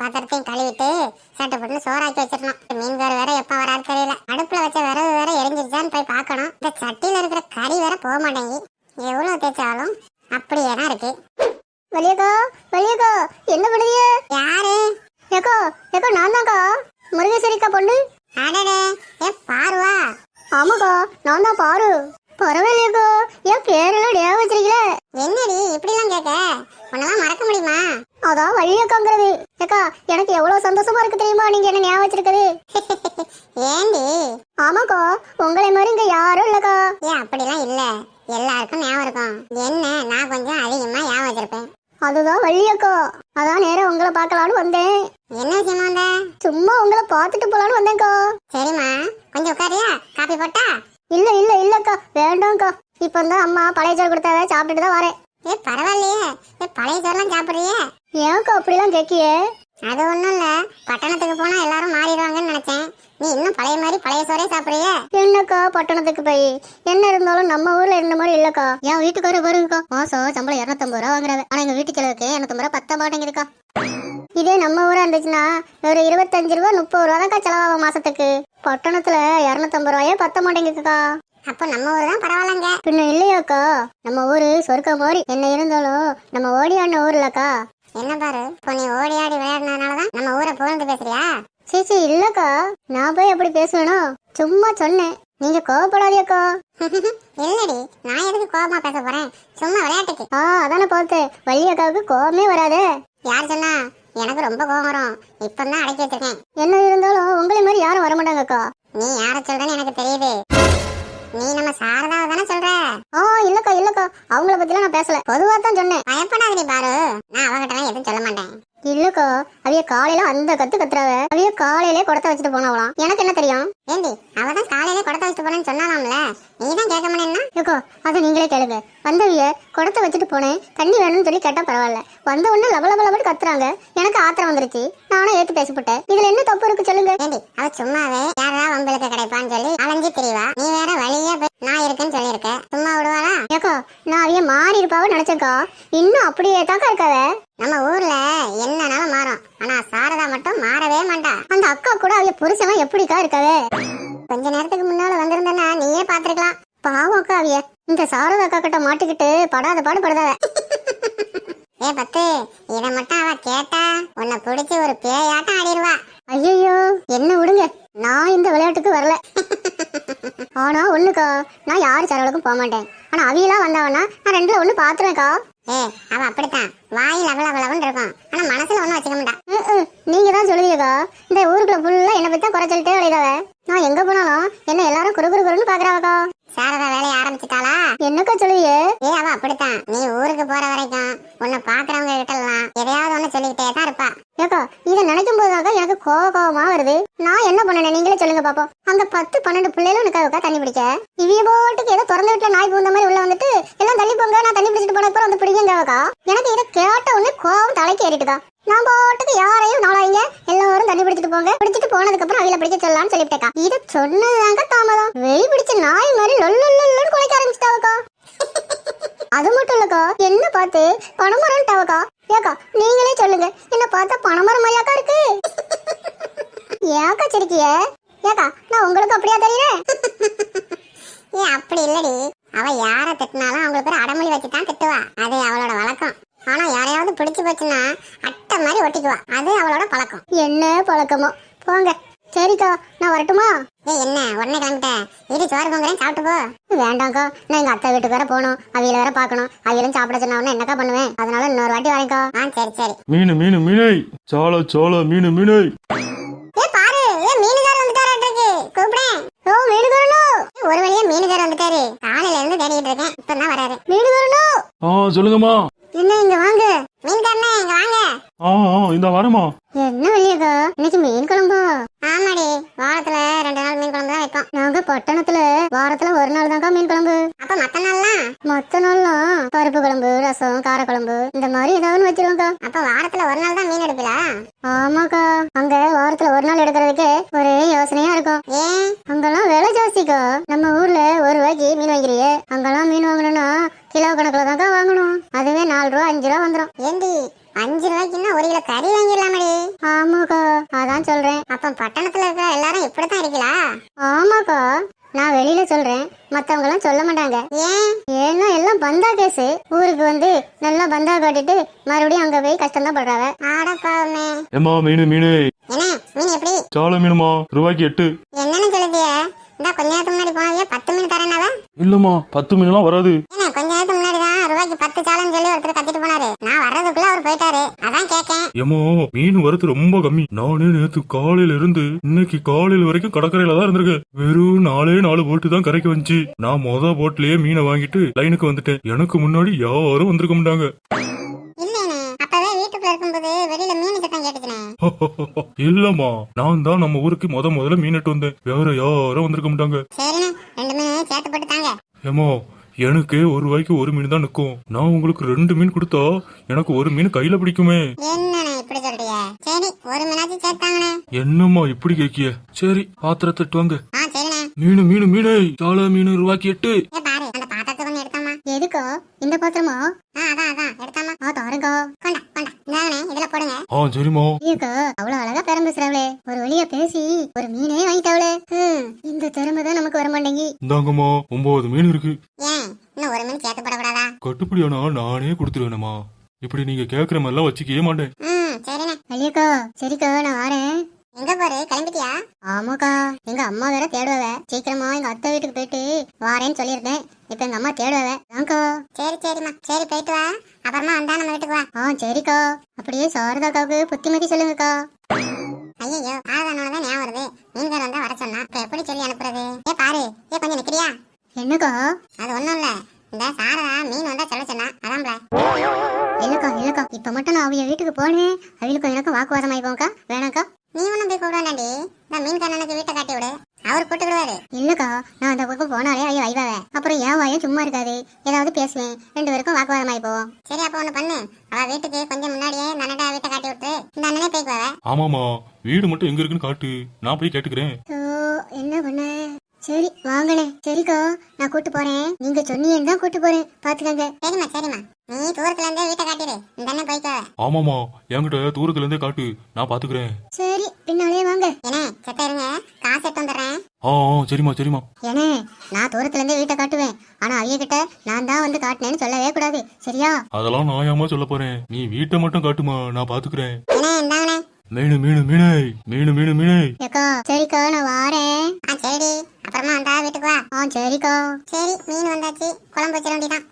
பாத்திரத்தையும் கழுவிட்டு சட்டை போட்டு சோறாக்கி வச்சிடணும். மீன்கார் வேற எப்ப வராது தெரியல. அடுப்புல வச்ச விறகு வேற எரிஞ்சிருச்சான்னு போய் பார்க்கணும். இந்த சட்டியில இருக்கிற கறி வேற போக மாட்டேங்கி எவ்வளவு தேய்ச்சாலும் அப்படியே தான் இருக்கு. வெளியக்கா வெளியக்கா என்ன பண்ணுதிய யாரு? ஏக்கா ஏக்கா நான் தான்க்கா. முருகேஸ்வரிக்கா பொண்ணு அடடே ஏ பாருவா ஆமாக்கா நான் தான் பாரு பரவாயில்லையக்கா என் பேரெல்லாம் ஞாபகம் வச்சிருக்கல என்னடி இப்படிலாம் கேட்க உன்னெல்லாம் மறக்க முடியுமா வழியக்காங்கிறது ஏக்கா எனக்கு எவ்வளவு சந்தோஷமா இருக்கு தெரியுமா? நீங்க என்ன ஞாபகம் வச்சிருக்கிறது? ஏண்டி? ஆமாக்கா உங்களை மாதிரி இங்க யாரும் இல்லக்கா. ஏன் அப்படிலாம் இல்ல. எல்லாருக்கும் ஞாபகம் இருக்கும். என்ன நான் கொஞ்சம் அதிகமா ஞாபகம் வச்சிருப்பேன். அதுதான் வள்ளியக்கா அதான் நேரம் உங்களை பார்க்கலான்னு வந்தேன். என்ன விஷயமா வந்த? சும்மா உங்களை பார்த்துட்டு போலான்னு வந்தேன்க்கா. சரிம்மா. கொஞ்சம் உட்காரியா? காப்பி போட்டா? இல்ல இல்ல இல்லக்கா. வேண்டாம்க்கா. இப்போ தான் அம்மா பழைய சோறு கொடுத்தாத சாப்பிட்டுட்டு தான் வரேன். ஏ பரவாயில்லையே. ஏ பழைய சோறுலாம் சாப்பிடுறியே? ஏன்க்கா அப்படிலாம் கேட்கியே? அது ஒண்ணும் இல்ல. பட்டணத்துக்கு போனா எல்லாரும் மாறிடுவாங்கன்னு நினைச்சேன். நீ இன்னும் பழைய மாதிரி பழைய சோறே சாப்பிடுறியே? என்னக்கா பட்டணத்துக்கு போய்? என்ன இருந்தாலும் நம்ம ஊர்ல இருந்த மாதிரி இல்லக்கா. என் வீட்டுக்காரர் வருங்கக்கா மாசம் சம்பளம் இரநூத்தம்பது ரூபா வாங்குறாரு. ஆனா எங்க வீட்டு கிழக்கு இரநூத்தம்பது ரூபா பத்த மாட்டேங்குதுக்கா. இதே நம்ம ஊரா இருந்துச்சுன்னா ஒரு இருபத்தஞ்சு ரூபா முப்பது ரூபா தான் செலவாகும் மாசத்துக்கு. பட்டணத்துல இரநூத்தம்பது ரூபாயே பத்த மாட்டேங்குதுக்கா. அப்போ நம்ம ஊர் தான் பரவாயில்லங்க. பின்ன இல்லையோக்கோ? நம்ம ஊரு சொர்க்க மாதிரி என்ன இருந்தாலும் நம்ம ஓடி ஆடின ஊர்லக்கா. என்ன பாரு இப்போ நீ ஓடி ஆடி விளையாடினதுனாலதான் நம்ம ஊரை புகழ்ந்து பேசுறியா? சீச்சி இல்லக்கா. நான் போய் அப்படி பேசணும் சும்மா சொன்னேன். நீங்க கோவப்படாதியாக்கா இல்லடி நான் எதுக்கு கோபமா பேச போறேன்? சும்மா விளையாட்டுக்கு. ஆ அதானே பார்த்தேன். வள்ளியக்காவுக்கு கோபமே வராதே. யார் சொன்னா? எனக்கு ரொம்ப கோபம் வரும். இப்பதான் அடக்கி வச்சிருக்கேன். என்ன இருந்தாலும் உங்களை மாதிரி யாரும் வர மாட்டாங்கக்கா இல்லக்கா அவிய காலையில அந்த கத்து கத்துறாவ. அவிய காலையிலே குடத்த வச்சுட்டு போனவளாம். எனக்கு என்ன தெரியும்? ஏண்டி அவ தான் காலையில குடத்த வச்சுட்டு போனேன்னு சொன்னாலாம்ல? நீ தான் கேட்க மாட்டேன்னா? ஏக்கா அதை நீங்களே கேளுங்க. வந்தவிய குடத்த வச்சுட்டு போனேன். தண்ணி வேணும்னு சொல்லி கேட்டா பரவாயில்ல. வந்த உடனே லப லப லபன்னு கத்துறாங்க. எனக்கு ஆத்திரம் வந்துருச்சு. நானும் ஏத்து பேசப்பட்டேன். இதுல என்ன தப்பு இருக்கு சொல்லுங்க. ஏண்டி அவ சும்மாவே யாரா வம்பளுக்கு கிடைப்பான்னு சொல்லி அலைஞ்சு தெரியவா நீ வேற வழியா நான் இருக்கேன்னு சொல்லியிருக்க. சும்மா விடுவாளா? ஏக்கா நான் அவிய மாறி இருப்பாவ நினைச்சேக்கா இன்னும் அப்படியே தாக்கா இருக்காவ? நம்ம ஊர்ல என்னனாலும் மாறும் ஆனா சாரதா மட்டும் மாறவே மாட்டா அந்த அக்கா புருஷன் எப்படிக்கா இருக்காவே? கொஞ்ச நேரத்துக்கு முன்னால வந்திருந்தா நீயே பாத்திருக்கலாம் பாவம் அக்கா அவிய. இந்த சாரதா அக்கா கிட்ட மாட்டிக்கிட்டு படாத பாடு படுதாவ ஏ பத்து இத மட்டும் அவ கேட்டா உன்னை பிடிச்சி ஒரு பேயாட்டம் ஆடிடுவா ஐயோ என்ன விடுங்க. நான் இந்த விளையாட்டுக்கு வரல. ஆனா ஒண்ணுக்கா நான் யார் சரவலுக்கும் போக மாட்டேன். ஆனா அவியெல்லாம் வந்தாவனா நான் ரெண்டுல ஒண்ணு பாத்துருவேன்க்கா ஏ அவ அப்படித்தான். வாயில் அவள அவளவன் இருக்கும். ஆனா மனசுல ஒண்ணும் வச்சுக்க மாட்டான் நீங்க தான் சொல்லுவீங்கக்கா. இந்த ஊருக்குள்ள ஃபுல்லா என்ன பத்தி குறை சொல்லிட்டே விளையாடாவ நான் எங்க போனாலும் என்ன எல்லாரும் குறு குறு குறுன்னு பாக்குறாவக்கா சாரதா வேலைய ஆரம்பிச்சுட்டாளா? என்னக்கா சொல்லுவீங்க ஏ அவ அப்படித்தான். நீ ஊருக்கு போற வரைக்கும் உன்னை பாக்குறவங்க கிட்ட எல்லாம் எதையாவது ஒண்ணு சொல்லிக்கிட்டே தான் இருப்பா. ஏக்கா இதை நினைக்கும் போதாக்கா எனக்கு கோவ கோவமா வருது. நான் என்ன பண்ணேன் நீங்களே சொல்லுங்க பாப்போம். அங்க பத்து பன்னெண்டு பிள்ளைகளும் நிக்காவுக்கா தண்ணி பிடிக்க. இவிய போட்டுக்கு ஏதோ திறந்த வீட்டுல நாய் பூந்த மாதிரி உள்ள வந்துட்டு எல்லாம் தள்ளி போங்க நான் தண்ணி பிடிச்சிட்டு போன அப்புறம் வந்து பிடிங்கக்கா எனக்கு இதை கேட்ட உடனே கோவம் தலைக்கு ஏறிட்டுக்கா. நான் போட்டது யாரையும் நாளாயிங்க எல்லாரும் தண்ணி பிடிச்சிட்டு போங்க. பிடிச்சிட்டு போனதுக்கு அப்புறம் அவில பிடிக்க சொல்லலாம்னு சொல்லிவிட்டேக்கா. இதை சொன்னதாங்க தாமதம். வெளி பிடிச்ச நாய் மாதிரி லொல்லொல்லு குலைக்க ஆரம்பிச்சிட்டாவக்கா. அது மட்டும் இல்லக்கா என்ன பார்த்து பணமரம்ட்டாவக்கா ஏக்கா நீங்களே சொல்லுங்க. என்ன பார்த்தா பணமரம் மாதிரியாக்கா இருக்கு. ஏக்கா சிரிக்கிய? ஏக்கா நான் உங்களுக்கு அப்படியா தெரியறேன் ஏன் அப்படி இல்லடி. அவ யார திட்டினாலும் அவங்களுக்கு ஒரு அடமொழி வச்சு தான் திட்டுவா. அது அவளோட வழக்கம். ஆனா யாரையாவது பிடிச்சு போச்சுன்னா அட்டை மாதிரி ஒட்டிக்குவா. அது அவளோட பழக்கம். என்ன பழக்கமோ? போங்க. சரிக்கா நான் வரட்டுமா? ஏ என்ன? உடனே கிளம்பிட்ட. இது சோறு பொங்குறேன் சாப்பிட்டு போ. வேண்டாம்க்கா. நான் எங்க அத்தை வீட்டுக்கு வேற போகணும். அவியல வேற பார்க்கணும். அவியலும் சாப்பிட சொன்னா உடனே என்னக்கா பண்ணுவேன்? அதனால இன்னொரு வாட்டி வரேன்க்கா. ஆ சரி சரி. மீனு மீனு மீனை. சால சால மீனு மீனை. ஏ பாரு. ஏ மீனுகார் வந்துட்டாராட்டிருக்கு கூப்பிடேன் ஓ மீனுகரணும் ஒரு வழியா மீனுகார் வந்துட்டாரு. காலையில இருந்து தேடிட்டு இருக்கேன். இப்பதான் வராரு. மீனுகரணும் ஆ சொல்லுங்கம்மா. என்ன இங்க வாங்க? மீன்காரனே இங்க வாங்க. ஆ ஆ இந்த வரமா என்ன வெளியக்கா இன்னைக்கு மீன் குழம்பா? ஆமாடி வாரத்துல ரெண்டு நாள் மீன் குழம்பு தான் வைப்போம் நாங்க பட்டணத்துல வாரத்துல ஒரு நாள் தான்க்கா மீன் குழம்பு. அப்ப மத்த நாள்லாம்? மத்த நாள்லாம் பருப்பு குழம்பு ரசம் காரக்குழம்பு இந்த மாதிரி ஏதாவது வச்சிருவோம்க்கா. அப்ப வாரத்துல ஒரு நாள் தான் மீன் எடுப்பீங்களா ஆமாக்கா. அங்க வாரத்துல ஒரு நாள் எடுக்கிறதுக்கு ஒரே யோசனையா இருக்கும். ஏன்? அங்கெல்லாம் விலை ஜாஸ்திக்கா. நம்ம ஊர்ல ஒரு ரூபாய்க்கு மீன் வாங்கிறியே அங்கெல்லாம் மீன் வாங்கணும்னா கிலோ கணக்குல தான்க்கா வாங்கணும். அதுவே நாலு ரூபா அஞ்சு ரூபா வந்துடும் ஏண்டி? அஞ்சு ரூபாய்க்குன்னா ஒரு கிலோ கறி வாங்கிடலாமடி. ஆமாக்கா. அதான் சொல்றேன். அப்ப பட்டணத்துல இருக்கிற எல்லாரும் இப்படித்தான் இருக்கீங்களா ஆமாக்கா நான் வெளியில சொல்றேன் மத்தவங்க எல்லாம் சொல்ல மாட்டாங்க. ஏன்? ஏன்னா எல்லாம் பந்தா கேஸ். ஊருக்கு வந்து நல்லா பந்தா காட்டிட்டு மறுபடியும் அங்க போய் கஷ்டம் தான் படுறாங்க ஆட பாவமே. ஏம்மா மீன் மீன். என்ன? மீன் எப்படி? சால மீனுமா? ரூபாய்க்கு எட்டு. என்னன்னு சொல்லுதிய இந்த கொஞ்ச நேரத்துக்கு முன்னாடி போனவிய? பத்து மீன் தரேனாவ இல்லம்மா பத்து மீன்லாம் வராது. என்ன கொஞ்ச நேரத்துக்கு முன்னாடி ரூபாய்க்கு பத்து சாலன்னு சொல்லி ஒருத்தர் கத்திட்டு போனாரு. நான் வர்றதுக்குள்ள அவர் போயிட்டாரு. அதான் கேக்கேன். ஏம்மா மீன் வரது ரொம்ப கம்மி. நானே நேத்து காலையில இருந்து இன்னைக்கு காலையில வரைக்கும் கடற்கரையில தான் இருந்திருக்கேன் வெறும் நாலே நாலு போட்டு தான் கரைக்கு வந்துச்சு. நான் மொத போட்லயே மீனை வாங்கிட்டு லைனுக்கு வந்துட்டேன். எனக்கு முன்னாடி யாரும் வந்திருக்க மாட்டாங்க. இல்லம்மா நான் தான் நம்ம ஊருக்கு முத முதல்ல மீன் எட்டு வந்தேன். வேற யாரும் வந்திருக்க மாட்டாங்க. சரிண்ணே எனக்கு ஒரு ரூபாய்க்கு ஒரு மீன் தான் நிக்கும். நான் உங்களுக்கு ரெண்டு மீன் கொடுத்தா எனக்கு ஒரு மீன் கையில பிடிக்குமே. என்னம்மா இப்படி கேக்கிய சரி பாத்திரத்தை எட்டு வாங்க. மீன் மீன் மீனே. சால மீன் ரூபாய்க்கு எட்டு. எதுக்கா? இந்த பாத்திரமா ஆ சரிம்மா. அவ்வளவு அழகா பேரம் பேசுறாவளே ஒரு வழியா பேசி ஒரு மீனே வாங்கிட்டாவளே. இந்த திறமை தான் நமக்கு வர மாட்டேங்கி இந்தாங்கம்மா ஒன்பது மீன் இருக்கு ஏன் இன்னும் ஒரு மீன் சேர்த்து போடக்கூடாதா கட்டுப்படியானா நானே கொடுத்துருவேனம்மா. இப்படி நீங்க கேக்குற மாதிரிலாம் வச்சுக்கவே மாட்டேன். ம் சரிண்ணே. சரிக்கா நான் வரேன். எங்க போரு கிளம்பிட்டியா? ஆமாக்கா எங்க அம்மா வேற தேடுவவ. சீக்கிரமா எங்க அத்தை வீட்டுக்கு போயிட்டு வாரேன்னு சொல்லியிருந்தேன். இப்ப எங்க அம்மா தேடுவவ. தான்க்கா சரி சரிம்மா. சரி போயிட்டு வா. அப்புறமா வந்தா நம்ம வீட்டுக்கு வா. ஆ சரிக்கா. அப்படியே சாரதாக்காவுக்கு புத்திமதி சொல்லுங்கக்கா. ஐயோ ஆதானோட தான் ஞாபகம் வருது. மீன்கார் வந்தா வர சொன்னா. இப்ப எப்படி சொல்லி அனுப்புறது? ஏ பாரு. ஏ கொஞ்சம் நிக்கிறியா? என்னக்கா? அது ஒண்ணும் இல்ல. இந்த சாரதா மீன் வந்தா சொல்ல சொன்னா. அதான்ல இல்லக்கா இல்லக்கா இப்ப மட்டும் நான் அவங்க வீட்டுக்கு போனேன். அவளுக்கும் எனக்கும் வாக்குவாதம் ஆயிப்போம்க்கா. வேணாக்கா நீ போய் வீட்டை காட்டி விடு. அவர் கூட்டுக்கிடுவாரு இல்லக்கா நான் அந்த பக்கம் போனாலே ஐயோ வைவாவே அப்புறம் என் வாயும் சும்மா இருக்காது. ஏதாவது பேசுவேன். ரெண்டு பேருக்கும் வாக்குவாதம் ஆகி போவோம் சரி அப்ப ஒண்ணு பண்ணு. அவ வீட்டுக்கு கொஞ்சம் முன்னாடியே வீட்டை காட்டி விட்டு இந்த அண்ணனே போய்க்கு வர ஆமாமா வீடு மட்டும் எங்க இருக்குன்னு காட்டு. நான் போய் கேட்டுக்கிறேன். ஸோ என்ன பண்ண சரி வாங்கண்ணே. சரிக்கா நான் கூட்டு போறேன். நீங்க சொன்னீங்கன்னு தான் கூட்டு போறேன். பாத்துக்கங்க. சரிம்மா சரிம்மா. நீ தூரத்துல இருந்தே வீட்டை காட்டிடு. இந்த அண்ணன் போய்க்கு ஆமாமா என்கிட்ட தூரத்துல இருந்தே காட்டு. நான் பாத்துக்கிறேன். சரி பின்னாலே வாங்க. ஏனே செத்த இருங்க. காசு எடுத்து வந்துடுறேன். ஆ ஆ, சரிம்மா சரிம்மா. ஏனே நான் தூரத்துல இருந்தே வீட்டை காட்டுவேன். ஆனா அவங்க கிட்ட நான் தான் வந்து காட்டினேன்னு சொல்லவே கூடாது. சரியா? அதெல்லாம் நான் ஏமா சொல்ல போறேன்? நீ வீட்டை மட்டும் காட்டுமா. நான் பாத்துக்கிறேன். மீனு மீனு மீனே மீனு மீனு மீனே. ஏக்கா சரிக்கா நான் வாரேன். ஆ சரிடி அப்புறமா வந்தா வீட்டுக்கு வா. ஆ சரிக்கா. சரி மீன் வந்தாச்சு. குழம்பு வச்சிட வேண்டியதான்